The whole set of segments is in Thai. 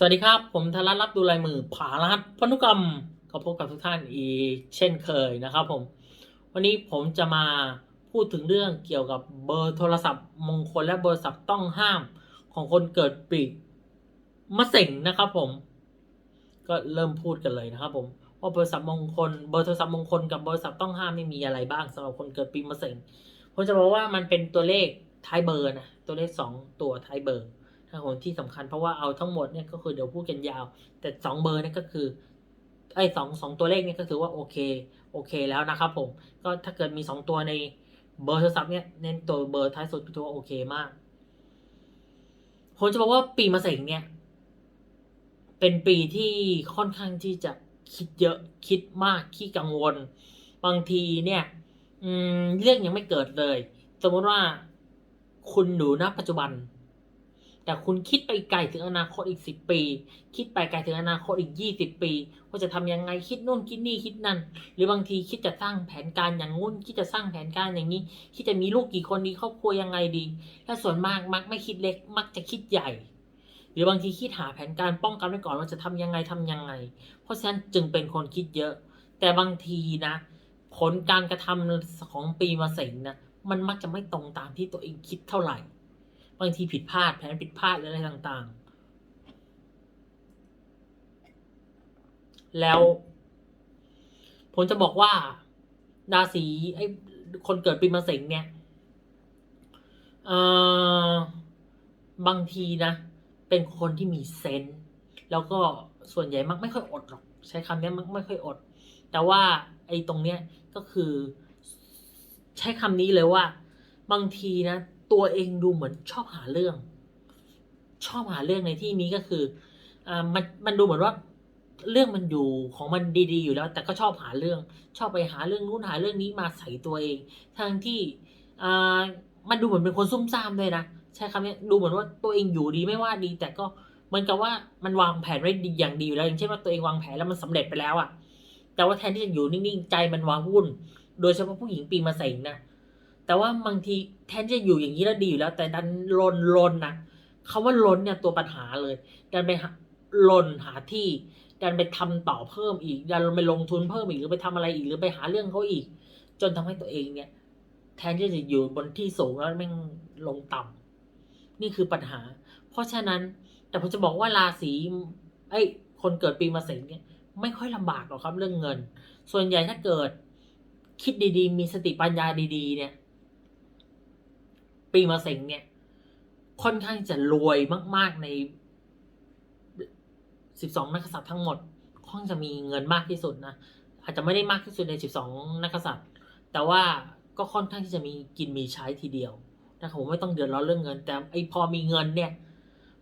สวัสดีครับ ผมธนรัตน์รับดูลายมือผารหัสพันธุกรรมก็พบกับทุกท่านอีกเช่นเคยนะครับผม วันนี้ผมจะมาพูดถึงเรื่องเกี่ยวกับเบอร์โทรศัพท์มงคลและเบอร์ศัพท์ต้องห้ามของคนเกิดปีมะเส็งนะครับผม ก็เริ่มพูดกันเลยนะครับผมว่าเบอร์ศัพท์มงคลเบอร์โทรศัพท์มงคลกับเบอร์ศัพท์ต้องห้ามไม่มีอะไรบ้างสำหรับคนเกิดปีมะเส็งผมจะบอกว่ามันเป็นตัวเลขท้ายเบอร์นะตัวเลขสองตัวท้ายเบอร์ ถ้าคนที่สำคัญเพราะว่าเอาทั้งหมดเนี่ยก็คือเดี๋ยวพูดกันยาว แต่สองเบอร์นี่ก็คือไอ้สองสองตัวเลขเนี่ยก็ถือว่าโอเคโอเคแล้วนะครับผมก็ถ้าเกิดมีสองตัวในเบอร์โทรศัพท์เนี่ยเน้นตัวเบอร์ท้ายสุดถือว่าโอเคมากผมจะบอกว่าปีมะเสงเนี่ย เป็นปีที่ค่อนข้างที่จะคิดเยอะคิดมากขี้กังวล บางทีเนี่ยอืมเรื่องยังไม่เกิดเลย สมมติว่าคุณอยู่ณปัจจุบัน แต่คุณคิดไปไกลถึงอนาคตอีกสิบปี คิดไปไกลถึงอนาคตอีกยี่สิบปีว่าจะทำยังไงคิดนู่นคิดนี่คิดนั่น หรือบางทีคิดจะสร้างแผนการอย่างงู้นคิดจะสร้างแผนการอย่างนี้ คิดจะมีลูกกี่คนดีครอบครัวยังไงดีและส่วนมากมักไม่คิดเล็ก มักจะคิดใหญ่ หรือบางทีคิดหาแผนการป้องกันไว้ก่อนว่าจะทำยังไงทำยังไง เพราะฉะนั้นจึงเป็นคนคิดเยอะ แต่บางทีนะ ผลการกระทำของปีมะเสงนะมันมักจะไม่ตรงตามที่ตัวเองคิดเท่าไหร่ บางทีผิดพลาดแผนผิดพลาดอะไรต่างๆ แล้ว ผมจะบอกว่าราศีไอ้คนเกิดปีมะเสงเนี่ยอ่อบางทีนะ เป็นคนที่มีเซนส์แล้วก็ส่วนใหญ่มักไม่ค่อยอดหรอก ใช้คำนี้มักไม่ค่อยอด แต่ว่าไอ้ตรงเนี้ยก็คือ ใช้คำนี้เลยว่า บางทีนะ ตัวเองดูเหมือนชอบหาเรื่อง ชอบหาเรื่องในที่นี้ก็คืออ่ามันมันดูเหมือนว่าเรื่องมันอยู่ของมันดีๆอยู่แล้ว แต่ก็ชอบหาเรื่อง ชอบไปหาเรื่องนู้นหาเรื่องนี้มาใส่ตัวเองทั้งที่อ่ามันดูเหมือนเป็นคนซุ่มซ่ามด้วยนะใช้คำนี้ดูเหมือนว่าตัวเองอยู่ดีไม่ว่าดี แต่ก็เหมือนกับว่ามันวางแผนไว้ดีอย่างดีอยู่แล้วอย่างเช่นว่าตัวเองวางแผนแล้วมันสำเร็จไปแล้วอะแต่ว่าแทนที่จะอยู่นิ่งๆใจมันว้าวุ่น โดยเฉพาะผู้หญิงปีมาเสงนะ แต่ว่าบางทีแทนจะอยู่อย่างนี้แล้วดีอยู่แล้ว แต่ดันลนลนนะคาว่าลนเนี่ยตัวปัญหาเลย ดันไปลนหาที่ ดันไปทำต่อเพิ่มอีก ดันไปลงทุนเพิ่มอีกหรือไปทำอะไรอีกหรือไปหาเรื่องเขาอีก จนทำให้ตัวเองเนี่ย แทนที่จะอยู่บนที่สูงแล้วแม่งลงต่ำนี่คือปัญหา เพราะฉะนั้น แต่ผมจะบอกว่าราศีไอ้ยคนเกิดปีมะเสงเนี่ยไม่ค่อยลำบากหรอกครับเรื่องเงิน ส่วนใหญ่ถ้าเกิดคิดดีๆ มีสติปัญญาดี ๆ เนี่ย ปีมะเสงเนี่ย ค่อนข้างจะรวยมากๆในสิบสองนักษัตริย์ทั้งหมดค่อนข้างจะมีเงินมากที่สุดนะ อาจจะไม่ได้มากที่สุดในสิบสองนักษัตริย์ แต่ว่าก็ค่อนข้างที่จะมีกินมีใช้ทีเดียวนะครับผมไม่ต้องเดือดร้อนเรื่องเงิน แต่ไอพอมีเงินเนี่ย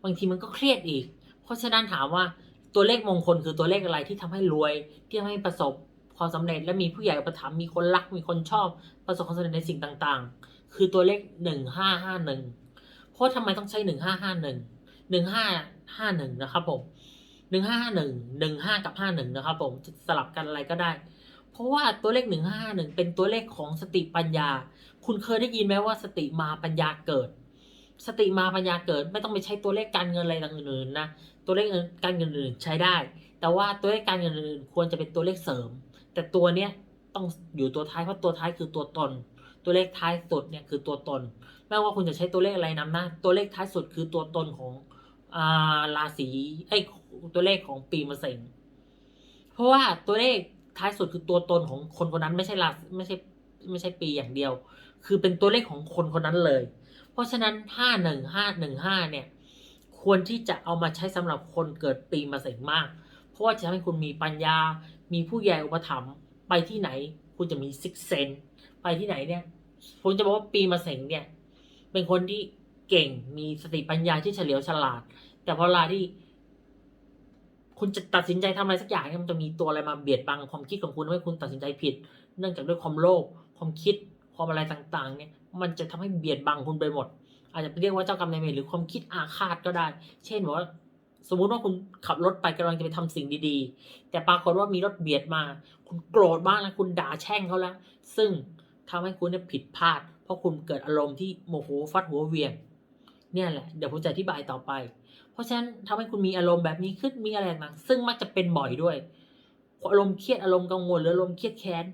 บางทีมันก็เครียดอีก เพราะฉะนั้นถามว่าตัวเลขมงคลคือตัวเลขอะไรที่ทำให้รวย ที่ทำให้ประสบความสำเร็จและมีผู้ใหญ่ประถมภ์มีคนรักมีคนชอบ ประสบความสำเร็จในสิ่งต่าง ๆ คือตัวเลขหนึ่งห้าห้าหนึ่งเพราะทำไมต้องใช้หนึ่งห้าห้าหนึ่งหนึ่งห้าห้าหนึ่งนะครับผมหนึ่งห้าห้าหนึ่งหนึ่งห้ากับห้าหนึ่งนะครับผมสลับกันอะไรก็ได้ เพราะว่าตัวเลขหนึ่งห้าหนึ่งเป็นตัวเลขของสติปัญญา คุณเคยได้ยินไหมว่าสติมาปัญญาเกิด สติมาปัญญาเกิดไม่ต้องไปใช้ตัวเลขการเงินอะไรต่างอื่นๆนะตัวเลขการเงินอื่นใช้ได้ แต่ว่าตัวเลขการเงินอื่นควรจะเป็นตัวเลขเสริม แต่ตัวเนี้ยต้องอยู่ตัวท้ายเพราะตัวท้ายคือตัวตน ตัวเลขท้ายสุดเนี่ยคือตัวตน ไม่ว่าคุณจะใช้ตัวเลขอะไรนำหน้าตัวเลขท้ายสุดคือตัวตนของอ่าราศีไอ้ตัวเลขของปีมะเสงเพราะว่าตัวเลขท้ายสุดคือตัวตนของคนคนนั้นไม่ใช่ราไม่ใช่ไม่ใช่ปีอย่างเดียว คือเป็นตัวเลขของคนคนนั้นเลย เพราะฉะนั้นห้าหนึ่งห้าหนึ่งห้าเนี่ย ควรที่จะเอามาใช้สำหรับคนเกิดปีมะเสงมาก เพราะว่าจะทำให้คุณมีปัญญา มีผู้ใหญ่อุปถัมภ์ไปที่ไหน คุณจะมีซิกเซนไปที่ไหนเนี่ย ผมจะบอกว่าปีมะเสงเนี่ย เป็นคนที่เก่งมีสติปัญญาที่เฉลียวฉลาด แต่พอเวลาที่ คุณจะตัดสินใจทำอะไรสักอย่างเนี่ยมันจะมีตัวอะไรมาเบียดบังความคิดของคุณทำให้คุณตัดสินใจผิด เนื่องจากด้วยความโลภความคิดความอะไรต่างๆ เนี่ย มันจะทำให้เบียดบังคุณไปหมด อาจจะเรียกว่าเจ้ากรรมนายเวรหรือความคิดอาฆาตก็ได้ เช่นว่าสมมุติว่าคุณขับรถไปกำลังจะไปทำสิ่งดีๆ แต่ปรากฏว่ามีรถเบียดมา คุณโกรธมากแล้วคุณด่าแช่งเขาแล้ว ซึ่ง ทำให้คุณเนี่ยผิดพลาด เพราะคุณเกิดอารมณ์ที่โมโหฟัดหัวเวียงเนี่ยแหละเดี๋ยวผมจะอธิบายต่อไป เพราะฉะนั้นทำให้คุณมีอารมณ์แบบนี้ขึ้นมีอะไรต่างซึ่งมักจะเป็นบ่อยด้วยอารมณ์เครียดอารมณ์กังวลหรืออารมณ์เครียดแค้น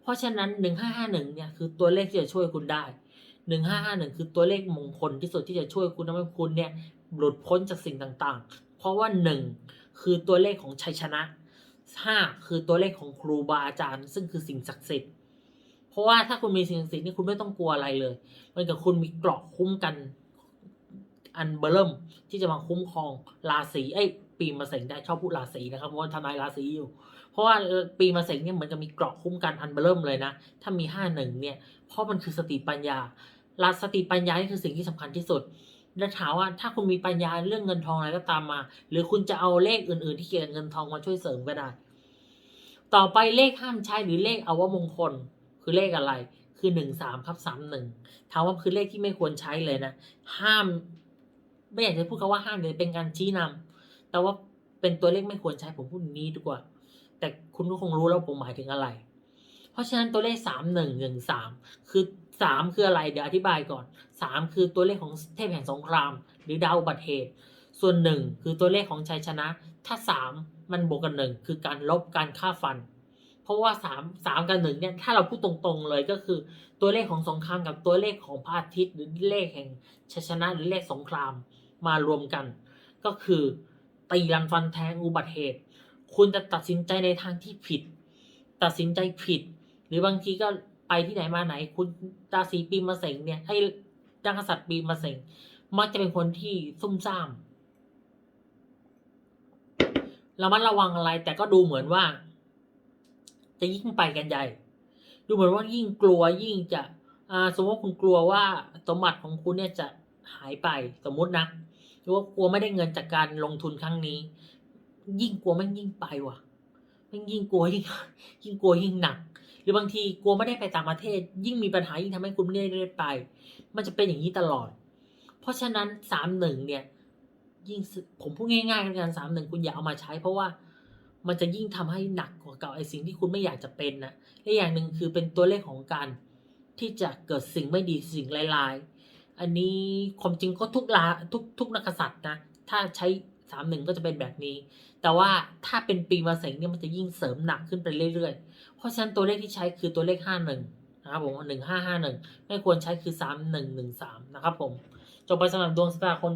เพราะฉะนั้นหนึ่งห้าห้าหนึ่งเนี่ยคือตัวเลขที่จะช่วยคุณได้หนึ่งห้าห้าหนึ่งคือตัวเลขมงคลที่สุดที่จะช่วยคุณทำให้คุณเนี่ยหลุดพ้นจากสิ่งต่างๆ เพราะว่าหนึ่งคือตัวเลขของชัยชนะห้าคือตัวเลขของครูบาอาจารย์ ซึ่งคือสิ่งศักดิ์สิทธิ์ เพราะว่าถ้าคุณมีสิ่งศักดิ์สิทธิ์นี่คุณไม่ต้องกลัวอะไรเลยมันกับคุณมีเกราะคุ้มกันอันเบอร์เริ่มที่จะมาคุ้มครองราศีเอ้ปีมะเสงได้ชอบพูดราศีนะครับเพราะว่าทำนายราศีอยู่ เพราะว่าปีมะเสงเนี่ยเหมือนกับมีเกราะคุ้มกันอันเบอร์เริ่มเลยนะ ถ้ามีห้าหนึ่งเนี่ย เพราะมันคือสติปัญญาลาสติปัญญานี่คือสิ่งที่สำคัญที่สุดและถามว่าถ้าคุณมีปัญญาเรื่องเงินทองอะไรก็ตามมา หรือคุณจะเอาเลขอื่น ๆ ที่เกี่ยวกับเงินทองมาช่วยเสริมก็ได้ ต่อไปเลขห้ามใช้หรือเลขอวมงคล คือเลขอะไรคือหนึ่งสามครับสามหนึ่งถามว่าคือเลขที่ไม่ควรใช้เลยนะ ห้าม ไม่อยากจะพูดคำว่าห้ามเลยเป็นการชี้นำแต่ว่าเป็นตัวเลขไม่ควรใช้ผมพูดนี้ดีกว่า แต่คุณก็คงรู้แล้วผมหมายถึงอะไร เพราะฉะนั้นตัวเลขสามหนึ่งหนึ่งสามคือสามคืออะไรเดี๋ยวอธิบายก่อนสามคือตัวเลขของเทพแห่งสงคราม หรือดาวอุบัติเหตุ ส่วนหนึ่งคือตัวเลขของชัยชนะ ถ้าสามมันบวกกันหนึ่งคือการลบการฆ่าฟัน เพราะว่าสามสามกับหนึ่งเนี่ยถ้าเราพูดตรงๆเลยก็คือ ตัวเลขของสงครามกับตัวเลขของพระอาทิตย์หรือเลขแห่งชัยชนะหรือเลขสงครามมารวมกัน ก็คือตีรันฟันแทงอุบัติเหตุ คุณจะตัดสินใจในทางที่ผิด ตัดสินใจผิด หรือบางทีก็ไปที่ไหนมาไหน คุณราศีปีมะเสงเนี่ยไอ้ดังกษัตริย์ปีมะเสงมักจะเป็นคนที่ซุ่มซ่ามระมัดระวังอะไรแต่ก็ดูเหมือนว่า จะยิ่งไปกันใหญ่ ดูเหมือนว่ายิ่งกลัวยิ่งจะอ่าสมมติว่าคุณกลัวว่าสมบัติของคุณเนี่ยจะหายไปสมมุตินะหรือว่ากลัวไม่ได้เงินจากการลงทุนครั้งนี้ ยิ่งกลัวมันยิ่งไปว่ะมันยิ่งกลัวยิ่งยิ่งกลัวยิ่งหนัก หรือบางทีกลัวไม่ได้ไปต่างประเทศ ยิ่งมีปัญหายิ่งทำให้คุณไม่ได้ไป มันจะเป็นอย่างนี้ตลอด เพราะฉะนั้นสามหนึ่งเนี่ย ยิ่งผมพูดง่ายๆกันสามหนึ่งคุณอย่าเอามาใช้เพราะว่า มันจะยิ่งทำให้หนักกว่าเก่าไอ้สิ่งที่คุณไม่อยากจะเป็นนะและอย่างหนึ่งคือเป็นตัวเลขของการที่จะเกิดสิ่งไม่ดีสิ่งร้ายๆ อันนี้ความจริงก็ทุกลาทุกทุกนักษัตริย์นะ ถ้าใช้สามหนึ่งก็จะเป็นแบบนี้ แต่ว่าถ้าเป็นปีมะเสงเนี่ยมันจะยิ่งเสริมหนักขึ้นไปเรื่อยๆ เพราะฉะนั้นตัวเลขที่ใช้คือตัวเลขห้าหนึ่งนะครับผมหนึ่งห้าห้าหนึ่งไม่ควรใช้คือสามหนึ่งหนึ่งสามนะครับผมจบไปสำหรับดวงชะตาคน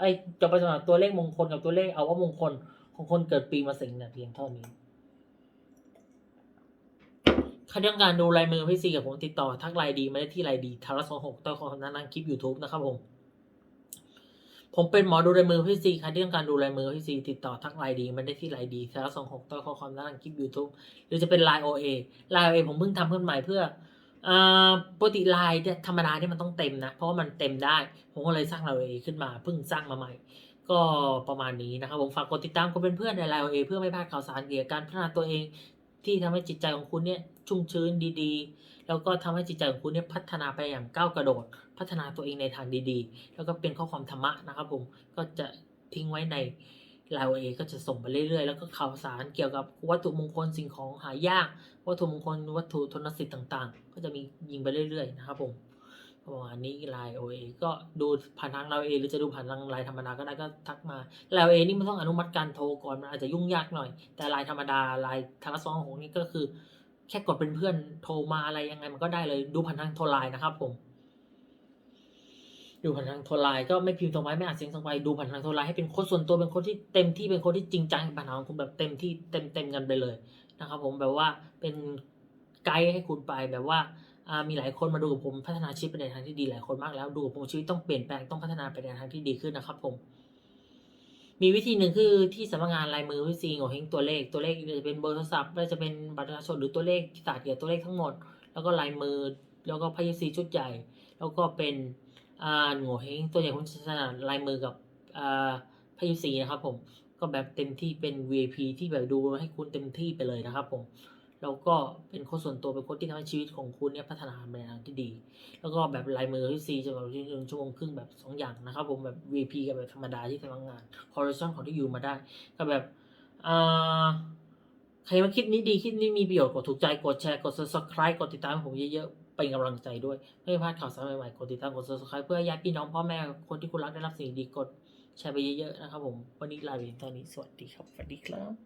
ไอจบไปสำหรับตัวเลขมงคลกับตัวเลขเอาว่ามงคล ของคนเกิดปีมะเสงเนี่ยเพียงเท่านี้ใครต้องการดูลายมือพี่ซีกับผมติดต่อทักไลน์ดีมาได้ที่ไลน์ดีทาร์สองหกต่อขอนั้นนั่งคลิป YouTube นะครับผม ผมเป็นหมอดูลายมือพี่ซีใครที่ต้องการดูลายมือพี่ซีติดต่อทักไลน์ดีมาได้ที่ไลน์ดีทาร์สองหกต่อของนั้นนั่งคลิป YouTube หรือจะเป็นไลน์โอเอไลน์โอเอผมเพิ่งทำขึ้นใหม่เพื่ออปกติไลน์ธรรมดาเนี่ยมันต้องเต็มนะ เพราะว่ามันเต็มได้ ผมก็เลยสร้างไลน์โอเอขึ้นมาเพิ่งสร้างมาใหม่ ก็ประมาณนี้นะครับผมฝากกดติดตามกดเป็นเพื่อนในไลน์โอเอเพื่อไม่พลาดข่าวสารเกี่ยวกับการพัฒนาตัวเอง ที่ทำให้จิตใจของคุณเนี่ยชุ่มชื้นดีๆ แล้วก็ทำให้จิตใจของคุณเนี่ยพัฒนาไปอย่างก้าวกระโดด พัฒนาตัวเองในทางดีๆ แล้วก็เป็นข้อความธรรมะนะครับผมก็จะทิ้งไว้ในไลน์เอก็จะส่งไปเรื่อยๆ แล้วก็ข่าวสารเกี่ยวกับวัตถุมงคลสิ่งของหายาก วัตถุมงคลวัตถุทนสิทธิ์ต่างๆ ก็จะมียิงไปเรื่อยๆ นะครับผม ประมาณนี้ไลน์โอเอก็ดูผ่านทางไลน์เอหรือจะดูผ่านทางไลน์ธรรมดาก็ได้ก็ทักมาไลน์เอนี่มันต้องอนุมัติการโทรก่อนมันอาจจะยุ่งยากหน่อย แต่ไลน์ธรรมดาไลน์ทางสองของนี่ก็คือ แค่กดเป็นเพื่อนโทรมาอะไรยังไงมันก็ได้เลยดูผ่านทางโทรไลน์นะครับผมดูผ่านทางโทรไลน์ก็ไม่พิมพ์ส่งไปไม่อ่านเสียงส่งไปดูผ่านทางโทรไลน์ให้เป็นโค้ดส่วนตัวเป็นโค้ดที่เต็มที่เป็นโค้ดที่จริงจังปัญหาของคุณแบบเต็มที่เต็มเต็มกันไปเลยนะครับ ผมแบบว่าเป็นไกด์ให้คุณไปแบบว่า มีหลายคนมาดูกับผมพัฒนาชีวิตไปในทางที่ดีหลายคนมากแล้วดูกับผมชีวิตต้องเปลี่ยนแปลงต้องพัฒนาไปในทางที่ดีขึ้นนะครับผม มีวิธีหนึ่งคือที่สำนักงานลายมือวิซีโงเฮงตัวเลขตัวเลขจะเป็นเบอร์โทรศัพท์จะเป็นบัตรประชาชนหรือตัวเลขศาสตร์เกี่ยวกับตัวเลขทั้งหมด แล้วก็ลายมือแล้วก็พยซีชุดใหญ่ แล้วก็เป็นอ่าโงเฮงตัวใหญ่ผมจะถนัดลายมือกับอ่าพยซีนะครับผมก็แบบเต็มที่เป็น VIP ที่แบบดูให้คุณเต็มที่ไปเลยนะครับผม แล้วก็เป็นโค้ดส่วนตัวเป็นโค้ดที่ทำให้ชีวิตของคุณเนี่ยพัฒนาไปในทางที่ดี แล้วก็แบบลายมือที่ซีจะแบบหนึ่งชั่วโมงครึ่งแบบสองอย่างนะครับผมแบบ VP กับแบบธรรมดาที่ทำงานคอร์รัปชันของที่อยู่มาได้ก็แบบอ่าใครมาคิดนี้ดีคิดนี้มีประโยชน์กดถูกใจกดแชร์กด subscribe กดติดตามผมเยอะๆเป็นกำลังใจด้วยไม่พลาดข่าวสารใหม่ๆกดติดตามกด subscribe เพื่อญาติพี่น้องพ่อแม่คนที่คุณรักได้รับสิ่งดีกดแชร์ไปเยอะๆนะครับผมวันนี้ลาไปตอนนี้สวัสดีครับสวัสดีครับ